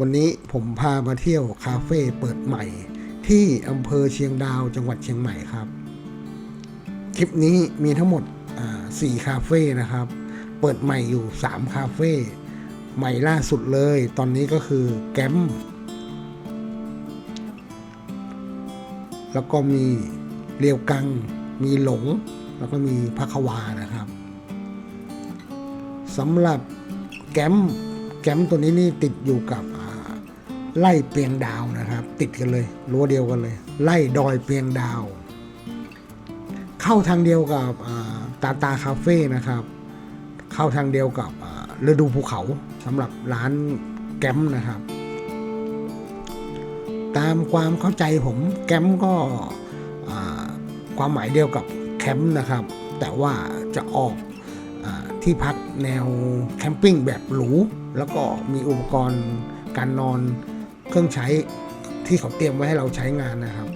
วันนี้ผมพามาเที่ยวคาเฟ่เปิดใหม่ ที่อำเภอเชียงดาวจังหวัดเชียงใหม่ครับ คลิปนี้มีทั้งหมดสี่คาเฟ่นะครับ เปิดใหม่อยู่ 3 คาเฟ่ใหม่ล่าสุดเลย ตอนนี้ก็คือแกมแล้วก็มีเรียวกัง มีหลง แล้วก็มีพักวานะครับสำหรับแกมแกมตัวนี้นี่ติดอยู่กับ ไล่เปียงดาวนะครับ ติดกันเลยรั้วเดียวกันเลย ไล่ดอยเปียงดาว เข้าทางเดียวกับตาตาคาเฟ่นะครับ เข้าทางเดียวกับฤดูภูเขาสำหรับร้านแกมนะครับ ตามความเข้าใจผมแกมก็ความหมายเดียวกับแคมป์นะครับ แต่ว่าจะออกอที่พักแนวแคมปิ้งแบบหรูแล้วก็มีอุปกรณ์การนอน เครื่องใช้ที่เขาเตรียมไว้ให้เราใช้งานนะครับ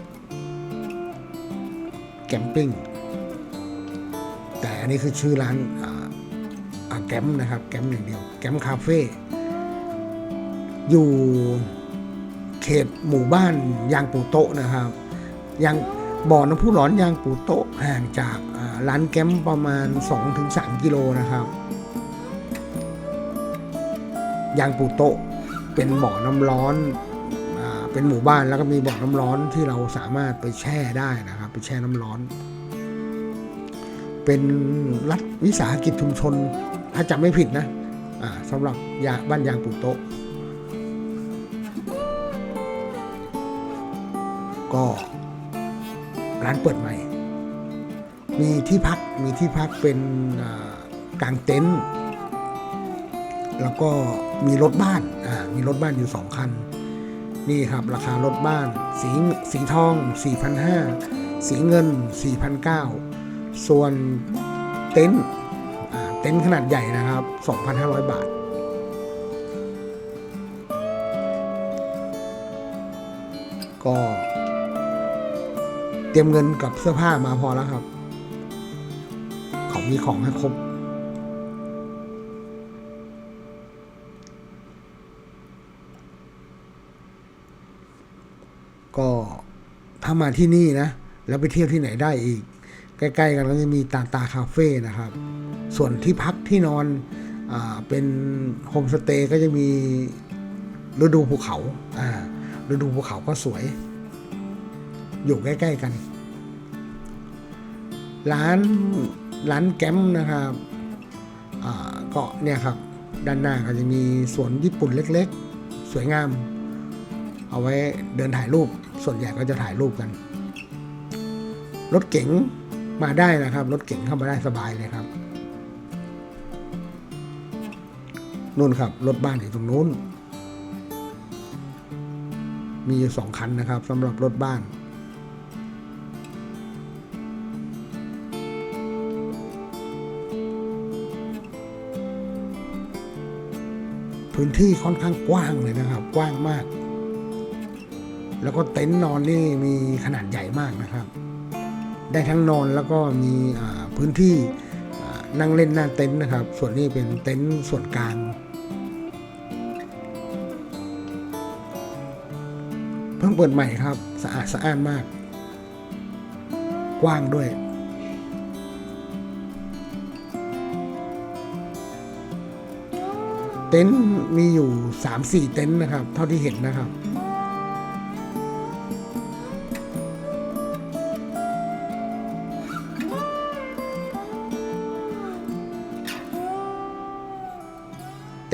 แคมปิ้ง แต่อันนี้คือชื่อร้านแกมนะครับ แกมอย่างเดียว แกมคาเฟ่อยู่เขตหมู่บ้านยางปูโตะนะครับยางบ่อน้ำพุร้อนยางปูโตะห่างจากร้านแกมประมาณ 2-3 กิโลนะครับยางปูโตะเป็นบ่อน้ำร้อน เป็นหมู่บ้านแล้วก็มีบ่อน้ำร้อนที่เราสามารถไปแช่ได้นะครับ ไปแช่น้ำร้อน เป็นรัฐวิสาหกิจชุมชน ถ้าจำไม่ผิดนะสำหรับยาบ้านยางปูโตะก็ร้านเปิดใหม่ มีที่พักมีที่พักเป็นอ่ากางเต็นท์แล้วก็มีรถบ้าน มีรถบ้านอยู่สองคัน นี่ครับราคารถบ้าน สีสีทอง 4,500 สีเงิน 4,900 ส่วนเต็นท์เต็นท์ขนาดใหญ่นะครับ 2,500 บาทก็ เตรียมเงินกับเสื้อผ้ามาพอแล้วครับ เขามีของให้ครบ ถ้ามาที่นี่นะ แล้วไปเที่ยวที่ไหนได้อีก ใกล้ๆกันก็จะมีตาตาคาเฟ่นะครับ ส่วนที่พักที่นอนอเป็นโฮมสเตย์ก็จะมีฤดูภูเขาฤดูภูเขาก็สวย อยู่ใกล้ ๆกัน ร้านร้านแก้มนะครับอ่าก็เนี่ยครับ ด้านหน้าก็จะมีสวนญี่ปุ่นเล็ก ๆ สวยงาม เอาไว้เดินถ่ายรูป ส่วนใหญ่ก็จะถ่ายรูปกัน รถเก๋งมาได้นะครับ รถเก๋งเข้ามาได้สบายเลยครับนู่นครับ รถบ้านอยู่ตรงนู้น มีอยู่สองคันนะครับสำหรับรถบ้าน พื้นที่ค่อนข้างกว้างเลยนะครับ กว้างมาก แล้วก็เต็นท์นอนนี่มีขนาดใหญ่มากนะครับ ได้ทั้งนอนแล้วก็มีพื้นที่นั่งเล่นหน้าเต็นท์นะครับ ส่วนนี้เป็นเต็นท์ส่วนกลางเพิ่งเปิดใหม่ครับ สะอาดสะอ้านมาก กว้างด้วยเต็นท์มีอยู่ 3-4 เต็นท์นะครับ เท่าที่เห็นนะครับ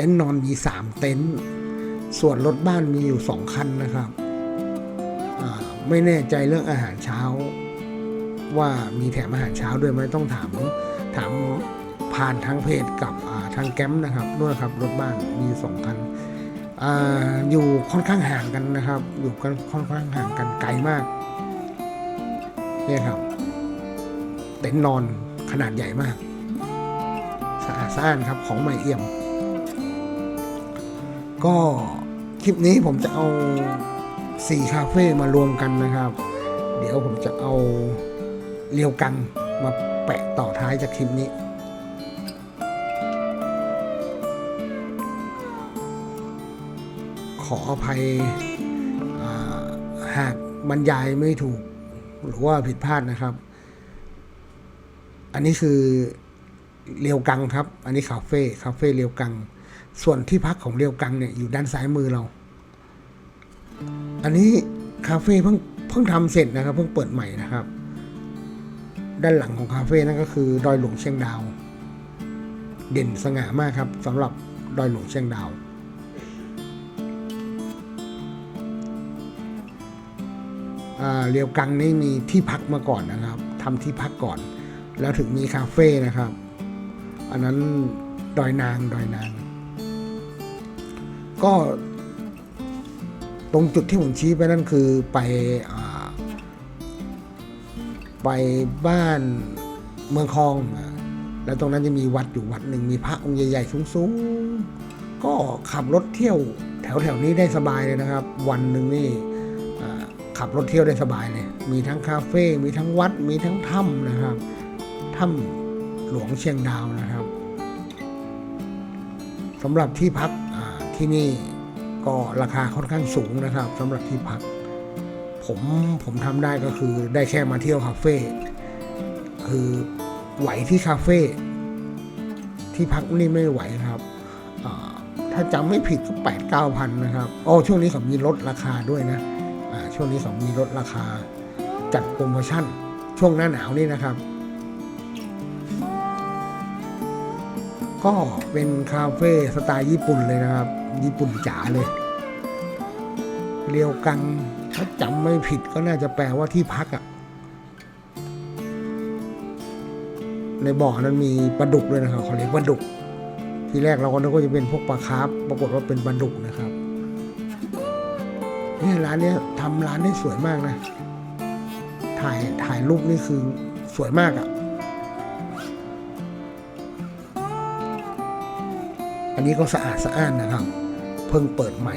ต็นท์นอนมี 3 เต็นท์ส่วนรถบ้านมีอยู่ 2 คันนะครับ ไม่แน่ใจเรื่องอาหารเช้า ว่ามีแถมอาหารเช้าด้วยไหมต้องถามถามผ่านทางเพจกับทางแก๊มนะครับด้วยครับรถบ้านมีสองคันออยู่ค่อนข้างห่างกันนะครับ อยู่กันค่อนข้างห่างกันไกลมากเนี่ยครับ เต็นท์นอนขนาดใหญ่มากสะอาดสะอ้านครับของใหม่เอี่ยม ก็คลิปนี้ผมจะเอาสี่คาเฟ่มารวมกันนะครับ เดี๋ยวผมจะเอาเรียวกังมาแปะต่อท้ายจากคลิปนี้ ขออภัยหากบรรยายไม่ถูกหรือว่าผิดพลาดนะครับ อันนี้คือเรียวกังครับ อันนี้คาเฟ่คาเฟ่เรียวกัง ส่วนที่พักของเรียวกังเนี่ยอยู่ด้านซ้ายมือเรา อันนี้คาเฟ่เพิ่งเพิ่งทำเสร็จนะครับ เพิ่งเปิดใหม่นะครับ ด้านหลังของคาเฟ่นั่นก็คือดอยหลวงเชียงดาว เด่นสง่ามากครับสำหรับดอยหลวงเชียงดาวเรียวกังนี่มีที่พักมาก่อนนะครับทำที่พักก่อน แล้วถึงมีคาเฟ่นะครับ อันนั้นดอยนางดอยนาง ก็ตรงจุดที่ผมชี้ไปนั่นคือไปอไปบ้านเมืองคลอง แล้วตรงนั้นจะมีวัดอยู่วัดหนึ่งมีพระองค์ใหญ่ๆสูงๆ ก็ขับรถเที่ยวแถวๆนี้ได้สบายเลยนะครับ วันหนึ่งนี่ขับรถเที่ยวได้สบายเลย มีทั้งคาเฟ่มีทั้งวัดมีทั้งถ้ำนะครับถ้ำหลวงเชียงดาวนะครับสำหรับที่พัก ที่นี่ก็ราคาค่อนข้างสูงนะครับสำหรับที่พัก ผมผมทำได้ก็คือได้แค่มาเที่ยวคาเฟ่คือไหวที่คาเฟ่ที่พักนี่ไม่ไหวครับถ้าจำไม่ผิดก็แปดเก้าพันนะครับโอ๋อช่วงนี้เขามีลดราคาด้วยนะช่วงนี้เขามีลดราคาจัดโปรโมชั่น ช่วงหน้าหนาวนี่นะครับ ก็เป็นคาเฟ่สไตล์ญี่ปุ่นเลยนะครับ ญี่ปุ่นจ๋าเลย เรียวกังถ้าจำไม่ผิดก็น่าจะแปลว่าที่พักอะ่ะ ในบ่อนั้นมีปลาดุกด้วยนะครับเขาเรียกปลาดุก ทีแรกเราก็นึกว่าจะเป็นพวกปลาคาร์ฟปรากฏว่าเป็นปลาดุกนะครับเนี่ยร้านเนี้ยทำร้านได้สวยมากนะ ถ่ายถ่ายรูปนี่คือสวยมากอะ่ะ นนี้ก็สะอาดสะอ้านนะครับ เพิ่งเปิดใหม่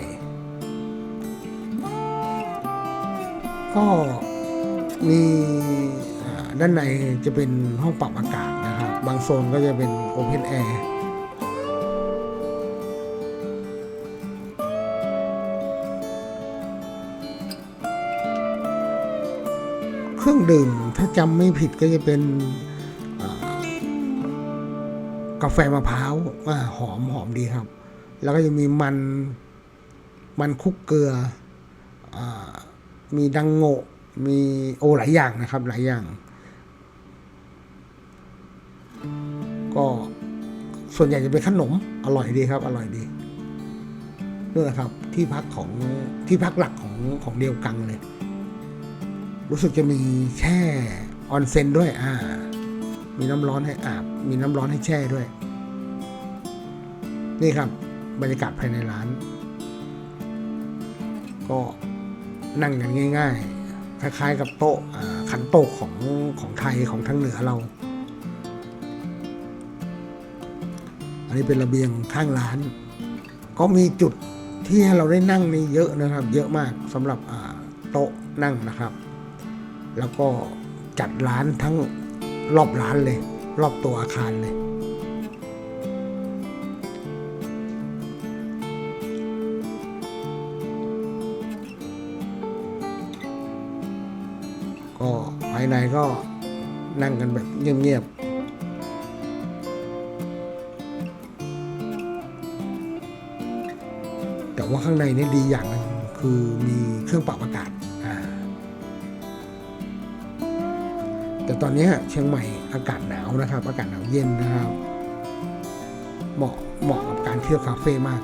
ก็มีด้านในจะเป็นห้องปรับอากาศนะครับ บางโซนก็จะเป็นโอเพนแอร์เครื่องดื่มถ้าจำไม่ผิดก็จะเป็น กาแฟมะพร้าวอ่าหอมหอมดีครับ แล้วก็จะมีมันมันคุกเกลืออมีดังโงะมีโอหลายอย่างนะครับ หลายอย่าง ก็ส่วนใหญ่จะเป็นขนมอร่อยดีครับ อร่อยดีนี่แหละครับ ที่พักของที่พักหลักของของเดียวกังเลย รู้สึกจะมีแช่ออนเซ็นด้วย อ่า มีน้ำร้อนให้อาบ มีน้ำร้อนให้แช่ด้วย นี่ครับ บรรยากาศภายในร้าน ก็นั่งกันง่าย ๆ คล้ายๆ กับโต๊ะขันโต๊ะของของไทยของทางเหนือเรา อันนี้เป็นระเบียงข้างร้าน ก็มีจุดที่ให้เราได้นั่งนี่เยอะนะครับ เยอะมากสำหรับโต๊ะนั่งนะครับ แล้วก็จัดร้านทั้ง รอบร้านเลย รอบตัวอาคารเลย ก็ภายในก็นั่งกันแบบเงียบๆ แต่ว่าข้างในนี่ดีอย่างหนึงคือมีเครื่องปรับอากาศ แต่ตอนนี้เชียงใหม่อากาศหนาวนะครับ อากาศหนาวเย็นนะครับ เหมาะเหมาะกับการเที่ยวคาเฟ่มาก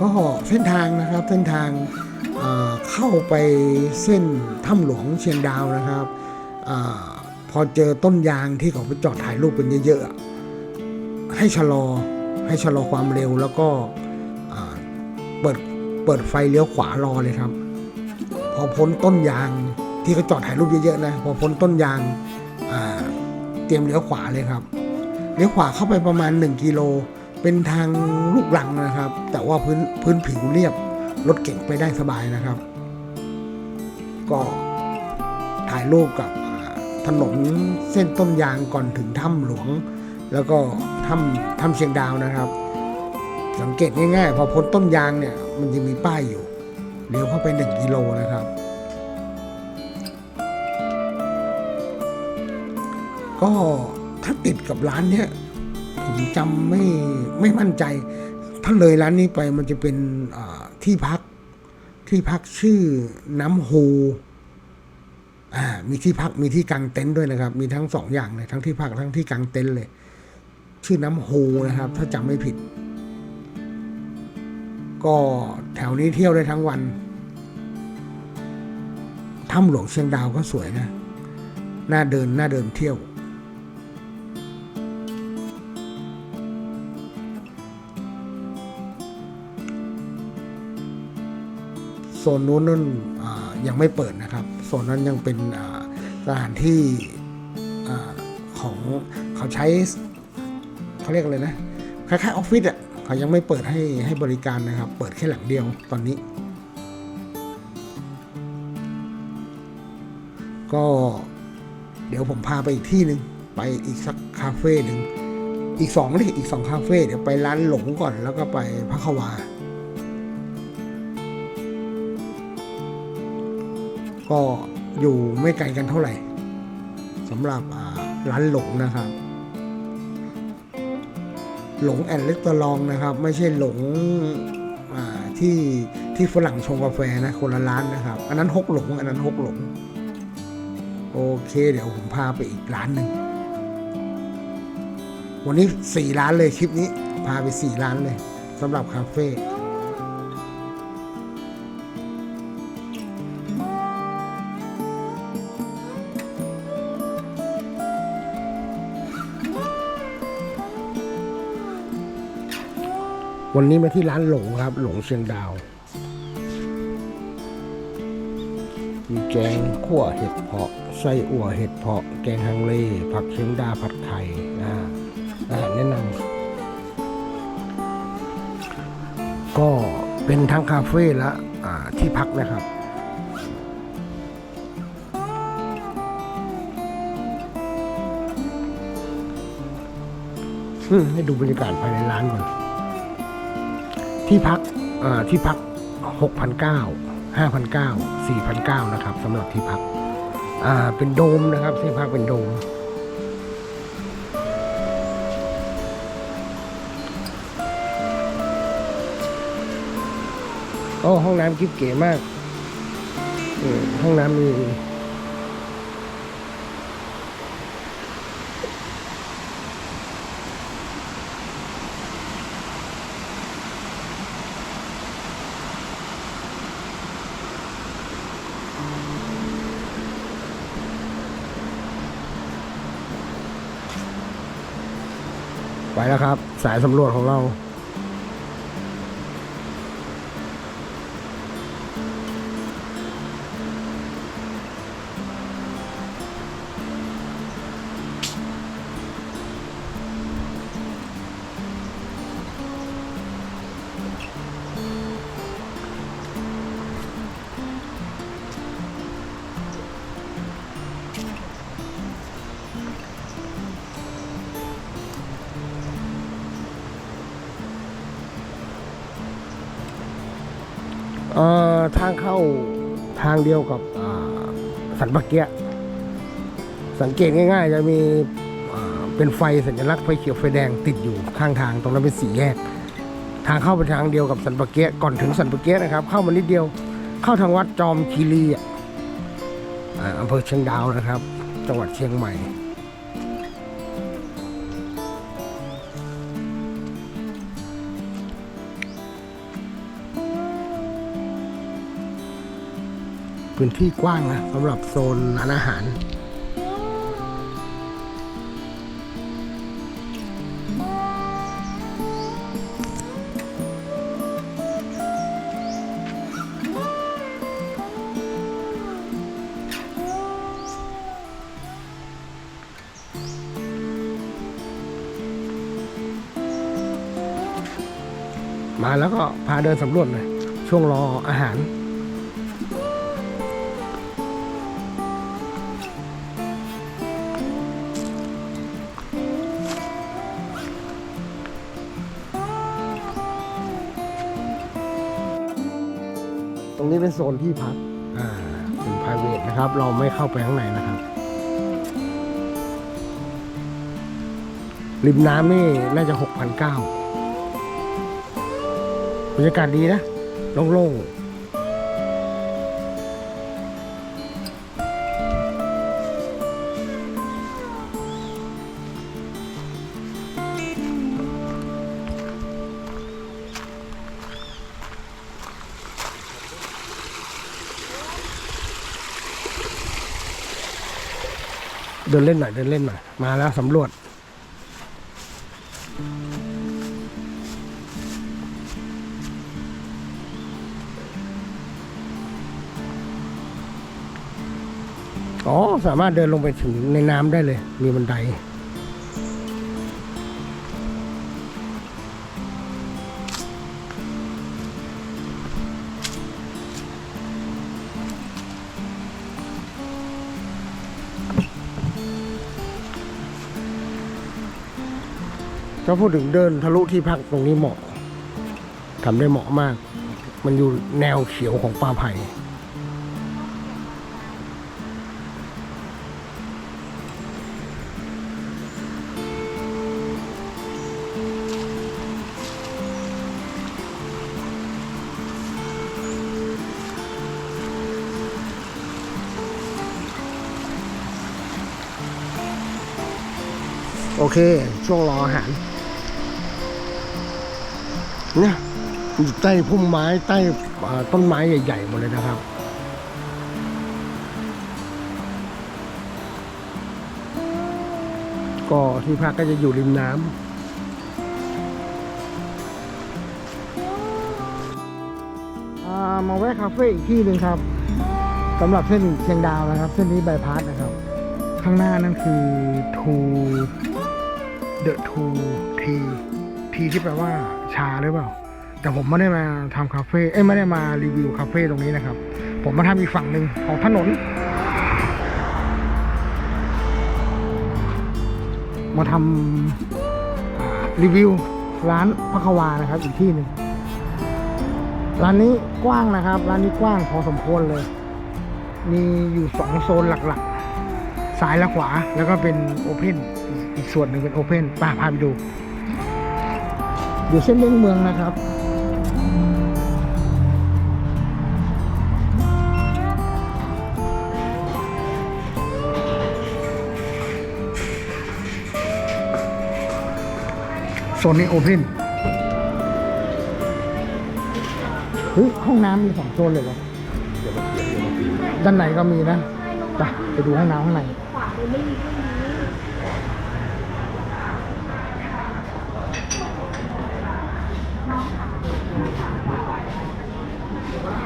ก็เส้นทางนะครับเส้นทางเอ่อเข้าไปเส้นถ้ำหลวงเชียงดาวนะครับอพอเจอต้นยางที่เขาไปจอดถ่ายรูปเป็นเยอะๆให้ชะลอให้ชะลอความเร็วแล้วก็ ปิดเปิดไฟเลี้ยวขวารอเลยครับ พอพ้นต้นยางที่เขาจอดถ่ายรูปเยอะๆนะพอพ้นต้นยางเตรียมเลี้ยวขวาเลยครับ เลี้ยวขวาเข้าไปประมาณ 1กิโลเป็นทางลูกรังนะครับ แต่ว่าพื้นพื้นผิวเรียบรถเก่งไปได้สบายนะครับ ก็ถ่ายรูปกับถนนเส้นต้นยางก่อนถึงถ้ำหลวง แล้วก็ถ้ำถ้ำเชียงดาวนะครับ สังเกตง่ายๆ พอพ้นต้นยางเนี่ย มันจะมีป้ายอยู่ เลี้ยวเข้าไปหนึ่งกิโลนะครับ ก็ถ้าติดกับร้านเนี้ยผมจำไม่ไม่มั่นใจ ถ้าเลยร้านนี้ไปมันจะเป็นที่พักที่พักชื่อน้ำโฮอ่ามีที่พักมีที่กางเต็นท์ด้วยนะครับ มีทั้งสองอย่างเลยทั้งที่พักทั้งที่กางเต็นท์เลย ชื่อน้ำโฮนะครับ ถ้าจำไม่ผิด ก็แถวนี้เที่ยวได้ทั้งวันถ้ำหลวงเชียงดาวก็สวยนะ น่าเดิน น่าเดินเที่ยว โซนนู้นนั่นยังไม่เปิดนะครับ โซนนั้นยังเป็นสถานที่อของเขาใช้เขาเรียกอะไรนะ คล้ายๆออฟฟิศอะ เขายังไม่เปิดให้ให้บริการนะครับ เปิดแค่หลังเดียวตอนนี้ ก็เดี๋ยวผมพาไปอีกที่หนึ่งไปอีกสักคาเฟ่หนึ่งอีกสองเลยอีกสองคาเฟ่เดี๋ยวไปร้านหลงก่อนแล้วก็ไปพักวาก็อยู่ไม่ไกลกันเท่าไหร่สำหรับร้านหลงนะครับ หลงแอนเล็กตอลองนะครับ ไม่ใช่หลงที่ที่ฝรั่งชงกาแฟนะคนละร้านนะครับ อันนั้นฮกหลง อันนั้นฮกหลง โอเค เดี๋ยวผมพาไปอีกร้านหนึ่งวันนี้สี่ร้านเลยคลิปนี้ พาไปสี่ร้านเลยสำหรับคาเฟ่ วันนี้มาที่ร้านหลงครับ หลงเชียงดาว มีแกงขั่วเห็ดเพาะไส้อั่วเห็ดเพาะ แกงฮังเล ผักเชียงดาผัดไข่อ่าอาหารแนะนำก็เป็นทั้งคาเฟ่และที่พักนะครับให้ดูบรรยากาศภายในร้านก่อน ที่พักอ่าที่พัก 6,900 5,900 4,900นะครับสำหรับที่พักอ่าเป็นโดมนะครับที่พักเป็นโดม โอ้ห้องน้ำกิ๊บเก๋มากห้องน้ำมี แล้วครับ สายสำรวจของเรา เข้าทางเดียวกับสันปะเกียสังเกตง่าย ๆ จะมีเป็นไฟสัญลักษณ์ไฟเขียวไฟแดงติดอยู่ข้างทางตรงนั้นเป็นสี่แยก ทางเข้าไปทางเดียวกับสันปะเกียก่อนถึงสันปะเกียนะครับ เข้ามานิดเดียวเข้าทางวัดจอมคีรีอะอำเภอเชียงดาวนะครับ จังหวัดเชียงใหม่ พื้นที่กว้างนะสำหรับโซนร้านอาหาร มาแล้วก็พาเดินสำรวจหน่อยช่วงรออาหาร นี้เป็นโซนที่พัก อ่า เป็น private นะครับ เราไม่เข้าไปข้างในนะครับ ริมน้ำนี่น่าจะหกพันเก้าบรรยากาศดีนะ โล่งๆ เดินเล่นหน่อยเดินเล่นหน่อยมาแล้วสำรวจ อ๋อ สามารถเดินลงไปถึงในน้ำได้เลย มีบันได ถ้าพูดถึงเดินทะลุที่พักตรงนี้เหมาะทำได้เหมาะมาก มันอยู่แนวเขียวของป่าไผ่โอเค ช่วงรออาหาร เนี่ยอยู่ใต้พุ่มไม้ใต้ต้นไม้ใหญ่ๆหมดเลยนะครับก็ที่พักก็จะอยู่ริมน้ำมาแวะคาเฟ่อีกที่หนึ่งครับสำหรับเส้นเชียงดาวนะครับ เส้นนี้บายพาสนะครับ ข้างหน้านั่นคือทูเดอะทูที ทีที่แปลว่าชาหรือเปล่า แต่ผมไม่ได้มาทำคาเฟ่เอ้ยไม่ได้มารีวิวคาเฟ่ตรงนี้นะครับ ผมมาทำอีกฝั่งหนึ่งของถนน มาทำอ่ารีวิวร้านพักวานะครับ อีกที่หนึ่งร้านนี้กว้างนะครับ ร้านนี้กว้างพอสมควรเลย มีอยู่สองโซนหลักๆซ้ายและขวา แล้วก็เป็นโอเพนอีกส่วนหนึ่งเป็นโอเพนป้าพาไปดู อยู่เส้นเลี่ยงเมืองนะครับโซนนี้โอเพนเฮ้ยห้องน้ำมีสองโซนเลยเหรอด้านในก็มีนะไปไปดูห้องน้ำข้างในที่นี่ที่นี่อ่าขนมเค้กของน่า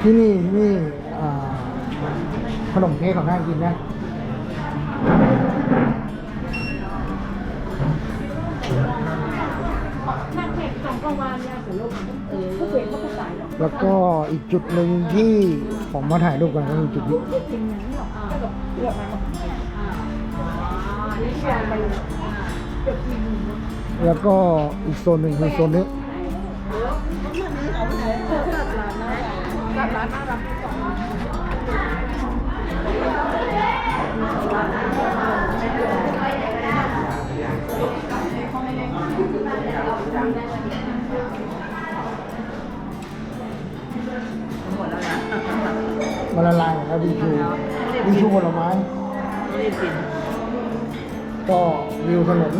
ที่นี่นี่ขนมเค้กของน่ากินนะแล้วก็อีกจุดหนึ่งที่ผมมาถ่ายรูปกันก็คือจุดนี้แล้วก็อีกโซนหนึ่งคือโซนนี้ ร้านน่ารักมาละลายแล้วบีชูบีชูผลไม้รีบกินก็วิวถนน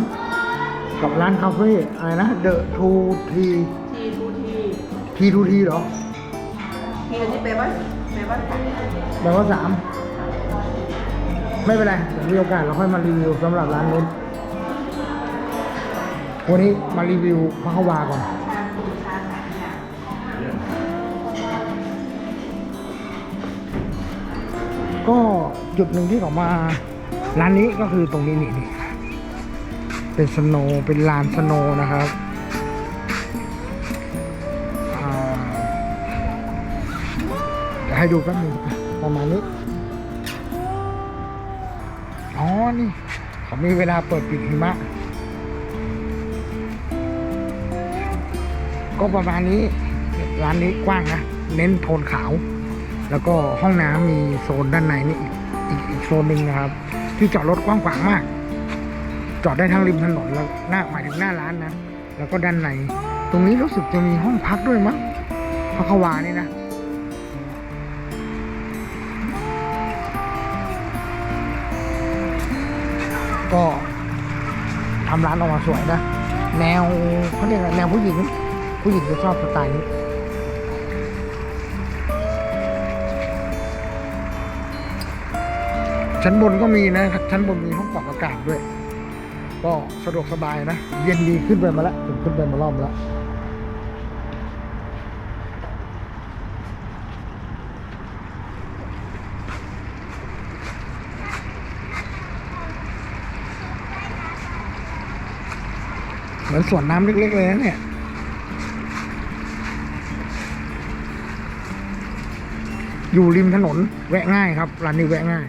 กับร้านคาเฟ่อะไรนะเดอะทูทีทีทูทีทีทูทีเหรอ ทีอันนี้แปลว่าแปลว่าแปลว่าสามไม่เป็นไรเดี๋ยวมีโอกาสเราค่อยมารีวิวสำหรับร้านนู้นวันนี้มารีวิวพักวาก่อนก็จุดหนึ่งที่เขามาร้านนี้ก็คือตรงนี้นี่นี่เป็นสโนเป็นลานสโนนะครับ ให้ดูแป๊บนึงอะประมาณนี้ อ๋อ นี่ เขามีเวลาเปิดปิดหิมะ ก็ประมาณนี้ ร้านนี้กว้างนะ เน้นโทนขาว แล้วก็ห้องน้ำมีโซนด้านในนี่อีกอีกอีกโซนหนึ่งนะครับ ที่จอดรถกว้างขวางมาก จอดได้ทั้งริมถนนแล้วหน้าหมายถึงหน้าร้านนะ แล้วก็ด้านใน ตรงนี้รู้สึกจะมีห้องพักด้วยมั้งพักวานี่นะ ก็ทำร้านออกมาสวยนะ แนวเขาเรียกอะไรแนวผู้หญิง ผู้หญิงจะชอบสไตล์นี้ชั้นบนก็มีนะ ชั้นบนมีห้องปรับอากาศด้วย ก็สะดวกสบายนะ เย็นดีขึ้นไปมาแล้ว ผมขึ้นไปมารอบแล้ว เหมือนสวนน้ำเล็กๆเลยนะเนี่ยอยู่ริมถนนแวะง่ายครับร้านนี้แวะง่าย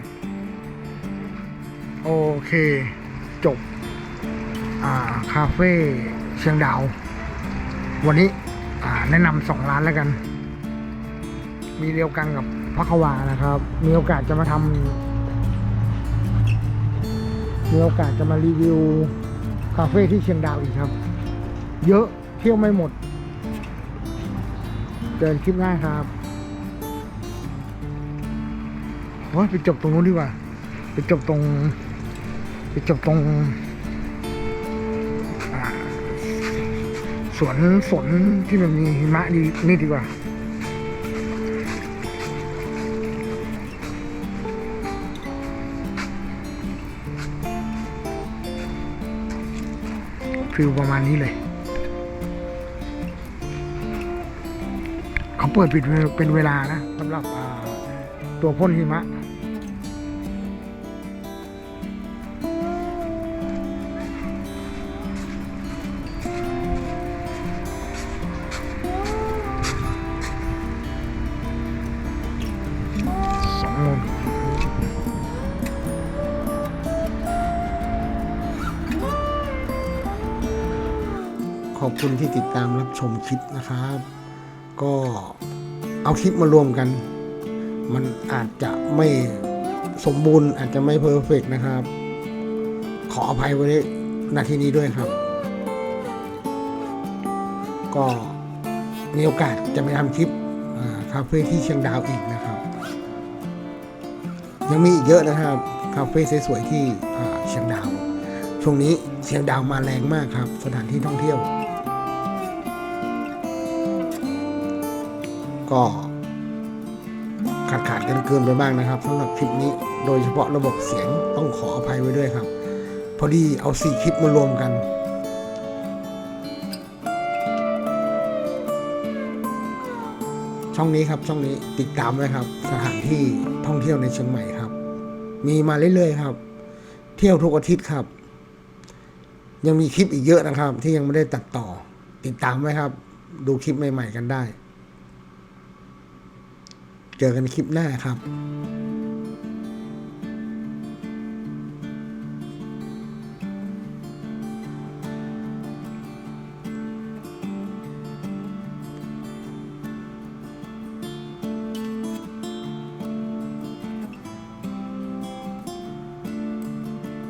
โอเค จบ อ่า คาเฟ่เชียงดาว วันนี้ อ่า แนะนำสองร้านแล้วกัน มีเรียวกังกับพักวานะครับ มีโอกาสจะมาทำมีโอกาสจะมารีวิว คาเฟ่ที่เชียงดาวอีกครับ เยอะเที่ยวไม่หมด เดินคลิปง่ายครับโอ้ยไปจบตรงนู้นดีกว่า ไปจบตรง ไปจบตรงสวนฝนที่มันมีหิมะดีนี่ดีกว่า ฟิลประมาณนี้เลย เขาเปิดปิดเป็นเวลานะสำหรับตัวพ่นหิมะ ขอบคุณที่ติดตามรับชมคลิปนะครับ ก็เอาคลิปมารวมกัน มันอาจจะไม่สมบูรณ์อาจจะไม่เพอร์เฟกนะครับ ขออภัยไว้ณที่นี้ด้วยครับ ก็มีโอกาสจะไปทำคลิปคาเฟ่ที่เชียงดาวอีกนะครับ ยังมีอีกเยอะนะครับคาเฟ่สวยๆที่เชียงดาว ช่วงนี้เชียงดาวมาแรงมากครับ สถานที่ท่องเที่ยว ก็ขาดขาดกันเกินไปบ้างนะครับสำหรับคลิปนี้โดยเฉพาะระบบเสียงต้องขออภัยไว้ด้วยครับ พอดีเอาสี่คลิปมารวมกัน ช่องนี้ครับช่องนี้ติดตามไว้ครับ สถานที่ท่องเที่ยวในเชียงใหม่ครับ มีมาเรื่อยๆครับ เที่ยวทุกอาทิตย์ครับ ยังมีคลิปอีกเยอะนะครับ ที่ยังไม่ได้ตัดต่อ ติดตามไว้ครับ ดูคลิปใหม่ ๆ กันได้ เจอกันคลิปหน้าครับ